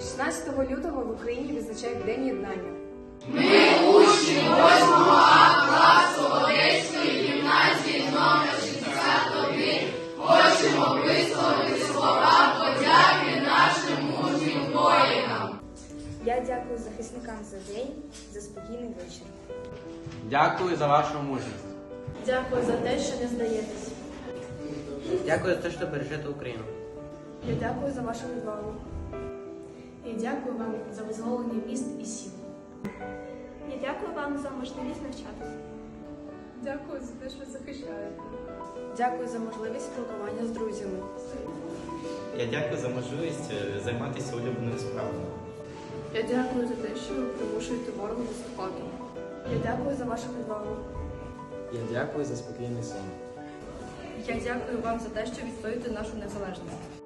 16 лютого в Україні відзначають День єднання. Ми ущевосьмого класу Одеської гімназії No61 хочемо висловити слова подяки нашим мужцям воїнам. Я дякую захисникам за день, за спокійний вечір. Дякую за вашу мужність. Дякую за те, що не здаєтесь. Дякую за те, що бережете Україну. Я дякую за вашу відвагу. Я дякую вам за визволення міст і сіл. Я дякую вам за можливість навчатися. Дякую за те, що захищаєте. Дякую за можливість спілкування з друзями. Я дякую за можливість е, займатися улюбленою справою. Я дякую за те, що ви примушуєте ворога виступати. Я дякую за вашу відвагу. Я дякую за спокійний сон. Я дякую вам за те, що відстоюєте нашу незалежність.